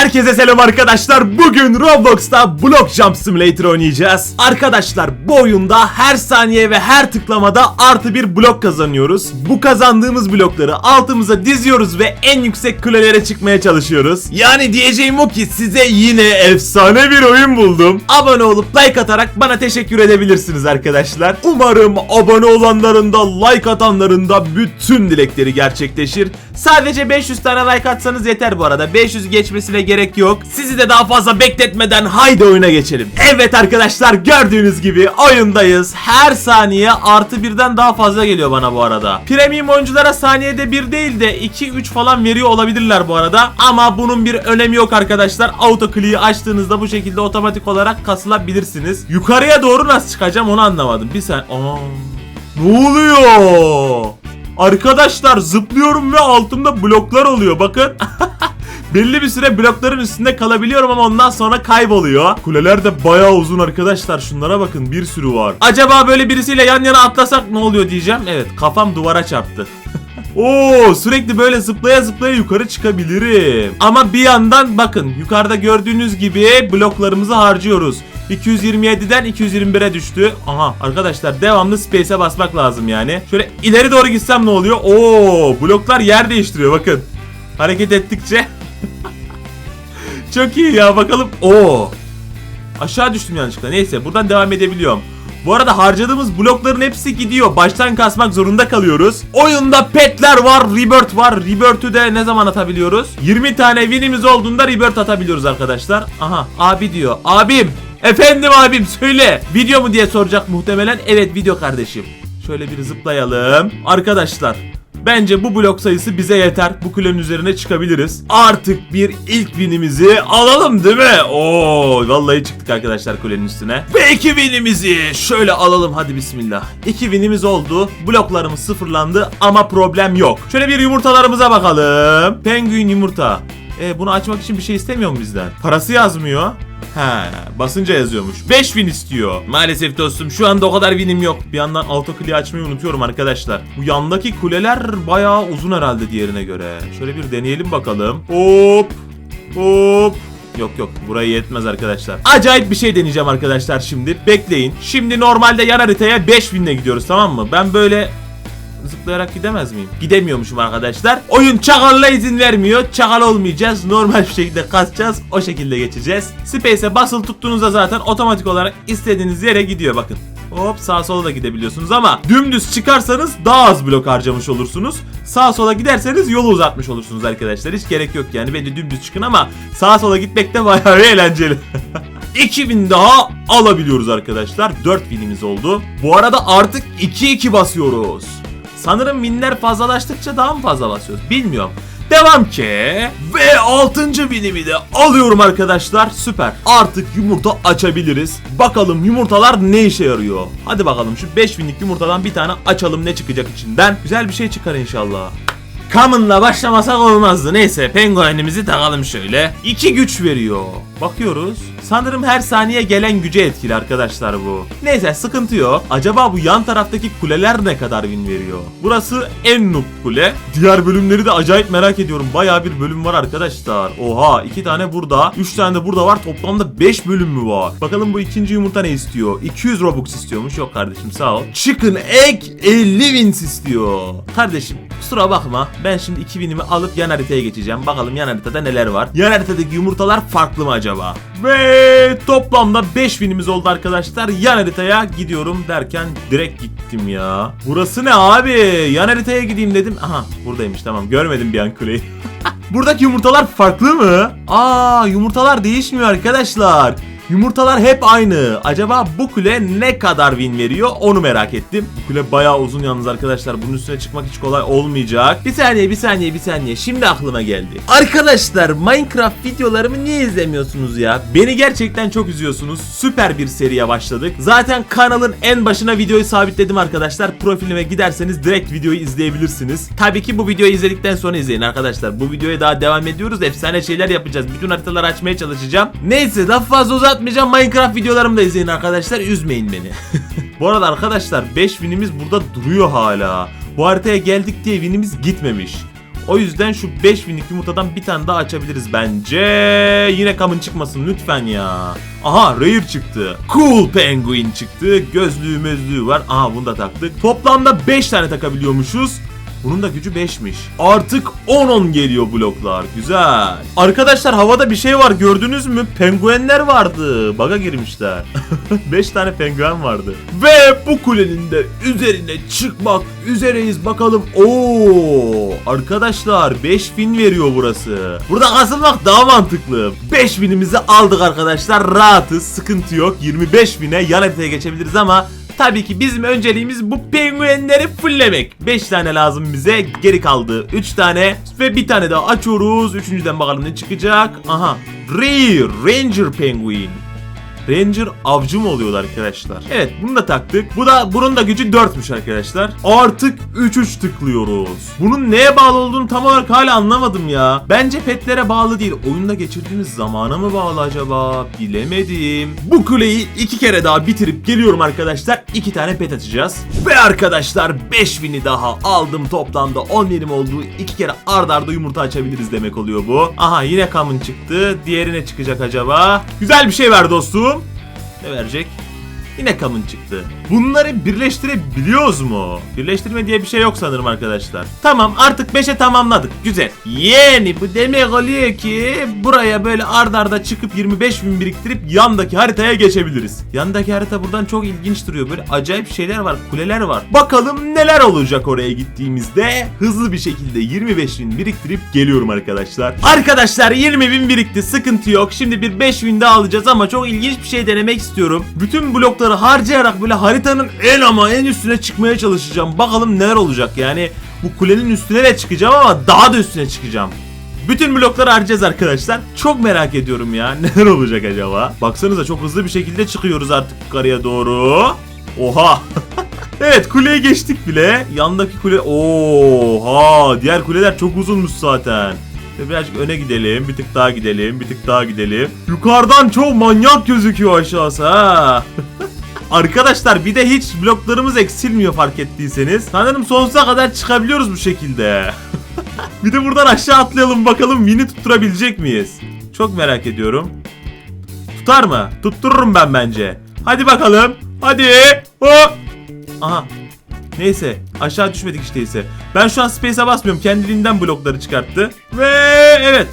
Herkese selam arkadaşlar. Bugün Roblox'ta Block Jump Simulator oynayacağız. Arkadaşlar bu oyunda her saniye ve her tıklamada artı bir blok kazanıyoruz. Bu kazandığımız blokları altımıza diziyoruz ve en yüksek kulelere çıkmaya çalışıyoruz. Yani diyeceğim o ki size yine efsane bir oyun buldum. Abone olup like atarak bana teşekkür edebilirsiniz arkadaşlar. Umarım abone olanların da like atanların da bütün dilekleri gerçekleşir. Sadece 500 tane like atsanız yeter bu arada. 500 geçmesine gerek yok. Sizi de daha fazla bekletmeden haydi oyuna geçelim. Evet arkadaşlar gördüğünüz gibi oyundayız. Her saniye artı birden daha fazla geliyor bana bu arada. Premium oyunculara saniyede bir değil de 2-3 falan veriyor olabilirler bu arada. Ama bunun bir önemi yok arkadaşlar. Auto clear'i açtığınızda bu şekilde otomatik olarak kasılabilirsiniz. Yukarıya doğru nasıl çıkacağım onu anlamadım. Bir sen... Aa, ne oluyor? Arkadaşlar zıplıyorum ve altımda bloklar oluyor bakın. Belli bir süre blokların üstünde kalabiliyorum ama ondan sonra kayboluyor. Kuleler de bayağı uzun arkadaşlar. Şunlara bakın bir sürü var. Acaba böyle birisiyle yan yana atlasak ne oluyor diyeceğim. Evet kafam duvara çarptı. Oo sürekli böyle zıplaya zıplaya yukarı çıkabilirim. Ama bir yandan bakın yukarıda gördüğünüz gibi bloklarımızı harcıyoruz. 227'den 221'e düştü. Aha arkadaşlar devamlı space'e basmak lazım yani. Şöyle ileri doğru gitsem ne oluyor? Oo bloklar yer değiştiriyor bakın. Hareket ettikçe. Çok iyi ya bakalım. Oo. Aşağı düştüm yanlışlıkla. Neyse buradan devam edebiliyorum. Bu arada harcadığımız blokların hepsi gidiyor. Baştan kasmak zorunda kalıyoruz. Oyunda petler var, rebirth var. Rebirth'ü de ne zaman atabiliyoruz? 20 tane winimiz olduğunda rebirth atabiliyoruz arkadaşlar. Aha abi diyor. Abim. Efendim abim söyle. Video mu diye soracak muhtemelen. Evet video kardeşim. Şöyle bir zıplayalım. Arkadaşlar Bence bu blok sayısı bize yeter. Bu kulenin üzerine çıkabiliriz. Artık bir ilk winimizi alalım değil mi? Oo, vallahi çıktık arkadaşlar kulenin üstüne. Ve iki winimizi şöyle alalım hadi bismillah. İki winimiz oldu. Bloklarımız sıfırlandı ama problem yok. Şöyle bir yumurtalarımıza bakalım. Penguin yumurta. E, bunu açmak için bir şey istemiyor mu bizden? Parası yazmıyor. He, basınca yazıyormuş. 5000 istiyor. Maalesef dostum şu anda o kadar winim yok. Bir yandan auto clear açmayı unutuyorum arkadaşlar. Bu yandaki kuleler bayağı uzun herhalde diğerine göre. Şöyle bir deneyelim bakalım. Hop. Hop. Yok yok burayı yetmez arkadaşlar. Acayip bir şey deneyeceğim arkadaşlar şimdi. Bekleyin. Şimdi normalde yan haritaya 5000 ile gidiyoruz tamam mı? Ben böyle zıplayarak gidemez miyim? Gidemiyormuşum arkadaşlar. Oyun çakalla izin vermiyor. Çakal olmayacağız. Normal bir şekilde kasacağız. O şekilde geçeceğiz. Space'e basılı tuttuğunuzda zaten otomatik olarak istediğiniz yere gidiyor bakın. Hop sağa sola da gidebiliyorsunuz ama dümdüz çıkarsanız daha az blok harcamış olursunuz. Sağa sola giderseniz yolu uzatmış olursunuz arkadaşlar. Hiç gerek yok yani. Bence dümdüz çıkın ama sağa sola gitmek de bayağı eğlenceli. 2000 daha alabiliyoruz arkadaşlar. 4 binimiz oldu. Bu arada artık 2-2 basıyoruz. Sanırım minler fazlalaştıkça daha mı fazla basıyoruz? Bilmiyorum. Devam ki ve 6. binimi de alıyorum arkadaşlar. Süper. Artık yumurta açabiliriz. Bakalım yumurtalar ne işe yarıyor. Hadi bakalım şu 5000'lik yumurtadan bir tane açalım ne çıkacak içinden. Güzel bir şey çıkar inşallah. Common'la başlamasak olmazdı. Neyse penguenimizi takalım şöyle. İki güç veriyor. Bakıyoruz. Sanırım her saniye gelen güce etkili arkadaşlar bu. Neyse sıkıntı yok. Acaba bu yan taraftaki kuleler ne kadar win veriyor? Burası en noob kule. Diğer bölümleri de acayip merak ediyorum. Baya bir bölüm var arkadaşlar. Oha iki tane burada. Üç tane de burada var. Toplamda 5 bölüm mü var? Bakalım bu ikinci yumurta ne istiyor? 200 Robux istiyormuş. Yok kardeşim sağ ol. Chicken egg 50 wins istiyor. Kardeşim kusura bakma. Ben şimdi 2000'imi alıp yan haritaya geçeceğim. Bakalım yan haritada neler var. Yan haritadaki yumurtalar farklı mı acaba? Ve toplamda 5000'imiz oldu arkadaşlar. Yan haritaya gidiyorum derken direkt gittim ya. Burası ne abi? Yan haritaya gideyim dedim. Aha buradaymış tamam. Görmedim bir an kuleyi. Buradaki yumurtalar farklı mı? Aa yumurtalar değişmiyor arkadaşlar. Yumurtalar hep aynı. Acaba bu kule ne kadar win veriyor onu merak ettim. Bu kule bayağı uzun yalnız arkadaşlar. Bunun üstüne çıkmak hiç kolay olmayacak. Bir saniye bir saniye bir saniye. Şimdi aklıma geldi. Arkadaşlar Minecraft videolarımı niye izlemiyorsunuz ya? Beni gerçekten çok üzüyorsunuz. Süper bir seriye başladık. Zaten kanalın en başına videoyu sabitledim arkadaşlar. Profilime giderseniz direkt videoyu izleyebilirsiniz. Tabii ki bu videoyu izledikten sonra izleyin arkadaşlar. Bu videoya daha devam ediyoruz. Efsane şeyler yapacağız. Bütün haritaları açmaya çalışacağım. Neyse daha fazla uzatmayacağım. Minecraft videolarımı da izleyin arkadaşlar. Üzmeyin beni. bu arada arkadaşlar 5 winimiz burada duruyor hala. Bu haritaya geldik diye winimiz gitmemiş. O yüzden şu 5000'lik yumurtadan bir tane daha açabiliriz bence. Yine kamın çıkmasın lütfen ya. Aha Rare çıktı. Cool Penguin çıktı. Gözlüğü mözlüğü var. Aha bunu da taktık. Toplamda 5 tane takabiliyormuşuz. Bunun da gücü 5'miş. Artık 10-10 geliyor bloklar. Güzel. Arkadaşlar havada bir şey var gördünüz mü? Penguenler vardı. Baga girmişler. 5 tane penguen vardı. Ve bu kulenin de üzerine çıkmak üzereyiz bakalım. Oo! Arkadaşlar 5000 veriyor burası. Burada kasılmak daha mantıklı. 5000'imizi aldık arkadaşlar. Rahatız. Sıkıntı yok. 25.000'e yan haritaya geçebiliriz ama Tabii ki bizim önceliğimiz bu penguenleri fulllemek. 5 tane lazım bize. Geri kaldı 3 tane. Ve bir tane daha açıyoruz. Üçüncüden bakalım ne çıkacak. Aha. Rare Ranger Penguin. Ranger avcı mı oluyorlar arkadaşlar? Evet bunu da taktık. Bu da bunun da gücü 4'müş arkadaşlar. Artık 3-3 tıklıyoruz. Bunun neye bağlı olduğunu tam olarak hala anlamadım ya. Bence petlere bağlı değil. Oyunda geçirdiğimiz zamana mı bağlı acaba? Bilemedim. Bu kuleyi iki kere daha bitirip geliyorum arkadaşlar. İki tane pet açacağız. Ve arkadaşlar 5000'i daha aldım toplamda 10 benim olduğu iki kere ard arda yumurta açabiliriz demek oluyor bu. Aha yine kamın çıktı. Diğeri ne çıkacak acaba? Güzel bir şey ver dostum. Ne verecek? Yine common çıktı. Bunları birleştirebiliyoruz mu? Birleştirme diye bir şey yok sanırım arkadaşlar. Tamam artık 5'e tamamladık. Güzel. Yani bu demek oluyor ki buraya böyle ard arda çıkıp 25 bin biriktirip yandaki haritaya geçebiliriz. Yandaki harita buradan çok ilginç duruyor. Böyle acayip şeyler var. Kuleler var. Bakalım neler olacak oraya gittiğimizde. Hızlı bir şekilde 25 bin biriktirip geliyorum arkadaşlar. Arkadaşlar 20 bin birikti. Sıkıntı yok. Şimdi bir 5 bin daha alacağız ama çok ilginç bir şey denemek istiyorum. Bütün blokları harcayarak böyle haritanın en ama en üstüne çıkmaya çalışacağım. Bakalım neler olacak yani. Bu kulenin üstüne de çıkacağım ama daha da üstüne çıkacağım. Bütün blokları harcayacağız arkadaşlar. Çok merak ediyorum ya. Neler olacak acaba? Baksanıza çok hızlı bir şekilde çıkıyoruz artık yukarıya doğru. Oha. evet kuleyi geçtik bile. Yandaki kule... Oha. Diğer kuleler çok uzunmuş zaten. Birazcık öne gidelim. Bir tık daha gidelim. Bir tık daha gidelim. Yukarıdan çok manyak gözüküyor aşağısı ha. Arkadaşlar bir de hiç bloklarımız eksilmiyor fark ettiyseniz. Sanırım sonsuza kadar çıkabiliyoruz bu şekilde. bir de buradan aşağı atlayalım bakalım mini tutturabilecek miyiz? Çok merak ediyorum. Tutar mı? Tuttururum ben bence. Hadi bakalım. Hadi. Hop. Aha. Neyse aşağı düşmedik işte ise. Ben şu an space'e basmıyorum. Kendiliğinden blokları çıkarttı. Ve evet.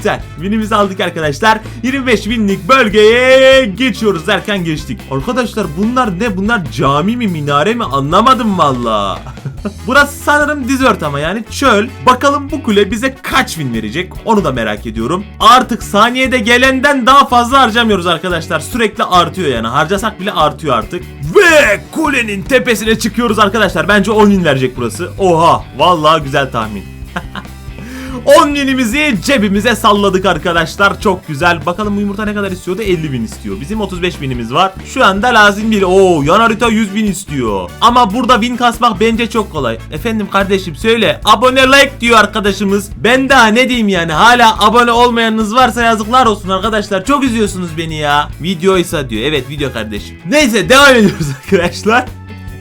Güzel. Winimizi aldık arkadaşlar. 25 binlik bölgeye geçiyoruz derken geçtik. Arkadaşlar bunlar ne? Bunlar cami mi minare mi anlamadım valla. Burası sanırım desert ama yani çöl. Bakalım bu kule bize kaç win verecek onu da merak ediyorum. Artık saniyede gelenden daha fazla harcamıyoruz arkadaşlar. Sürekli artıyor yani. Harcasak bile artıyor artık. Ve kulenin tepesine çıkıyoruz arkadaşlar. Bence 10 win verecek burası. Oha. Vallahi güzel tahmin. 10 binimizi cebimize salladık arkadaşlar. Çok güzel. Bakalım bu yumurta ne kadar istiyordu? 50 bin istiyor. Bizim 35 binimiz var. Şu anda lazım değil. Oo yan harita 100 bin istiyor. Ama burada bin kasmak bence çok kolay. Efendim kardeşim söyle. Abone like diyor arkadaşımız. Ben daha ne diyeyim yani. Hala abone olmayanınız varsa yazıklar olsun arkadaşlar. Çok üzüyorsunuz beni ya. Videoysa diyor. Evet video kardeşim. Neyse devam ediyoruz arkadaşlar.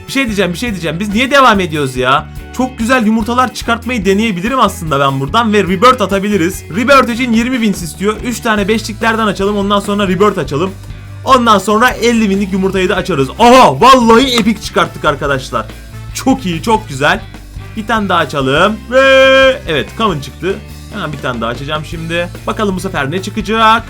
Bir şey diyeceğim bir şey diyeceğim. Biz niye devam ediyoruz ya? Çok güzel yumurtalar çıkartmayı deneyebilirim aslında ben buradan ve rebirth atabiliriz. Rebirth için 20 wins istiyor. 3 tane beşliklerden açalım ondan sonra rebirth açalım. Ondan sonra 50 winlik yumurtayı da açarız. Aha vallahi epic çıkarttık arkadaşlar. Çok iyi çok güzel. Bir tane daha açalım. Ve evet common çıktı. Hemen bir tane daha açacağım şimdi. Bakalım bu sefer ne çıkacak.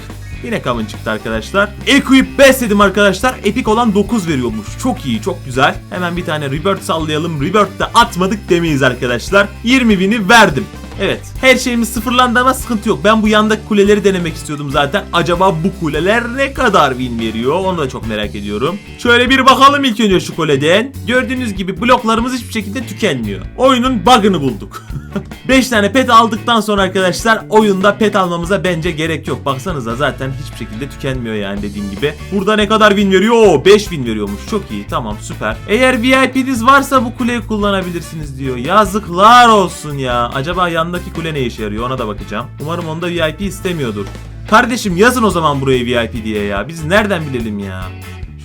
Yine common çıktı arkadaşlar. Equip best dedim arkadaşlar. Epic olan 9 veriyormuş. Çok iyi, çok güzel. Hemen bir tane rebirth sallayalım. Rebirth de atmadık demeyiz arkadaşlar. 20 bini verdim. Evet. Her şeyimiz sıfırlandı ama sıkıntı yok. Ben bu yandaki kuleleri denemek istiyordum zaten. Acaba bu kuleler ne kadar win veriyor? Onu da çok merak ediyorum. Şöyle bir bakalım ilk önce şu kuleden. Gördüğünüz gibi bloklarımız hiçbir şekilde tükenmiyor. Oyunun bug'ını bulduk. 5 tane pet aldıktan sonra arkadaşlar oyunda pet almamıza bence gerek yok. Baksanıza zaten hiçbir şekilde tükenmiyor yani dediğim gibi. Burada ne kadar win veriyor? Oo 5 win veriyormuş. Çok iyi tamam süper. Eğer VIP'niz varsa bu kuleyi kullanabilirsiniz diyor. Yazıklar olsun ya. Acaba yandaki kule ne işe yarıyor ona da bakacağım. Umarım onda VIP istemiyordur. Kardeşim yazın o zaman buraya VIP diye ya. Biz nereden bilelim ya?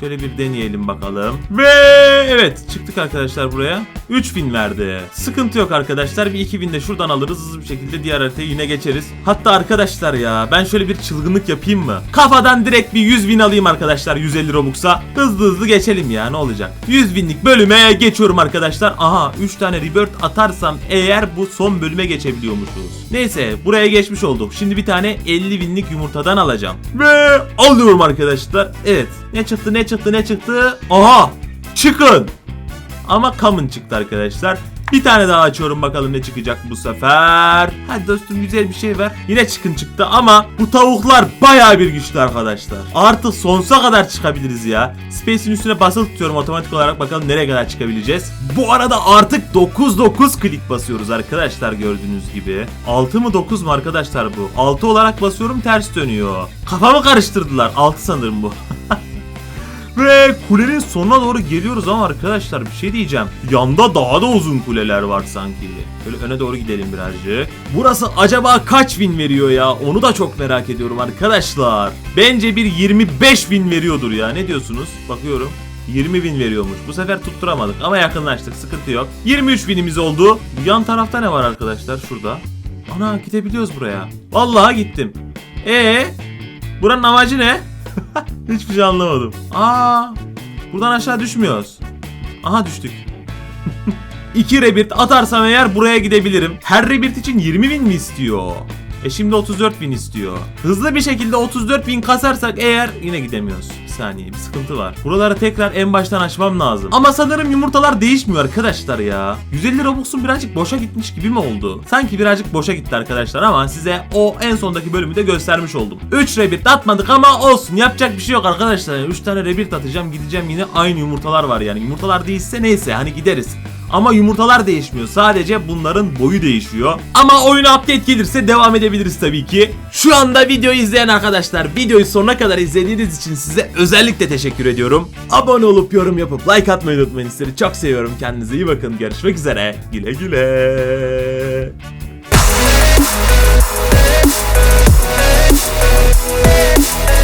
Şöyle bir deneyelim bakalım. Ve evet çıktık arkadaşlar buraya. 3000 verdi. Sıkıntı yok arkadaşlar. Bir 2000 de şuradan alırız. Hızlı bir şekilde diğer haritaya yine geçeriz. Hatta arkadaşlar ya ben şöyle bir çılgınlık yapayım mı? Kafadan direkt bir 100 bin alayım arkadaşlar 150 Robux'a. Hızlı hızlı geçelim ya ne olacak? 100 binlik bölüme geçiyorum arkadaşlar. Aha 3 tane rebirth atarsam eğer bu son bölüme geçebiliyormuşuz. Neyse buraya geçmiş olduk. Şimdi bir tane 50 binlik yumurtadan alacağım. Ve alıyorum arkadaşlar. Evet. Ne çıktı ne çıktı ne çıktı? Aha çıkın. Ama common çıktı arkadaşlar. Bir tane daha açıyorum bakalım ne çıkacak bu sefer. Hadi dostum güzel bir şey ver. Yine çıkın çıktı ama bu tavuklar bayağı bir güçlü arkadaşlar. Artık sonsuza kadar çıkabiliriz ya. Space'in üstüne basılı tutuyorum otomatik olarak bakalım nereye kadar çıkabileceğiz. Bu arada artık 9-9 klik basıyoruz arkadaşlar gördüğünüz gibi. 6 mı 9 mu arkadaşlar bu? 6 olarak basıyorum ters dönüyor. Kafamı karıştırdılar. 6 sanırım bu. Ve kulenin sonuna doğru geliyoruz ama arkadaşlar bir şey diyeceğim. Yanda daha da uzun kuleler var sanki. Böyle öne doğru gidelim birazcık. Burası acaba kaç win veriyor ya? Onu da çok merak ediyorum arkadaşlar. Bence bir 25 win veriyordur ya. Ne diyorsunuz? Bakıyorum. 20 bin veriyormuş. Bu sefer tutturamadık ama yakınlaştık. Sıkıntı yok. 23 binimiz oldu. Yan tarafta ne var arkadaşlar? Şurada. Ana gidebiliyoruz buraya. Vallahi gittim. E buranın amacı ne? Hiçbir şey anlamadım. Aa, buradan aşağı düşmüyoruz. Aha düştük. 2 rebirth atarsam eğer buraya gidebilirim. Her rebirth için 20 bin mi istiyor? E şimdi 34 bin istiyor. Hızlı bir şekilde 34 bin kasarsak eğer yine gidemiyoruz. Bir saniye bir sıkıntı var. Buraları tekrar en baştan açmam lazım. Ama sanırım yumurtalar değişmiyor arkadaşlar ya. 150 Robux'un birazcık boşa gitmiş gibi mi oldu? Sanki birazcık boşa gitti arkadaşlar ama size o en sondaki bölümü de göstermiş oldum. 3 rebirth atmadık ama olsun yapacak bir şey yok arkadaşlar. 3 tane rebirth atacağım gideceğim yine aynı yumurtalar var yani. Yumurtalar değişse neyse hani gideriz. Ama yumurtalar değişmiyor. Sadece bunların boyu değişiyor. Ama oyuna update gelirse devam edebiliriz tabii ki. Şu anda videoyu izleyen arkadaşlar videoyu sonuna kadar izlediğiniz için size özellikle teşekkür ediyorum. Abone olup yorum yapıp like atmayı unutmayın. Sizleri çok seviyorum. Kendinize iyi bakın. Görüşmek üzere. Güle güle. Hey, hey, hey.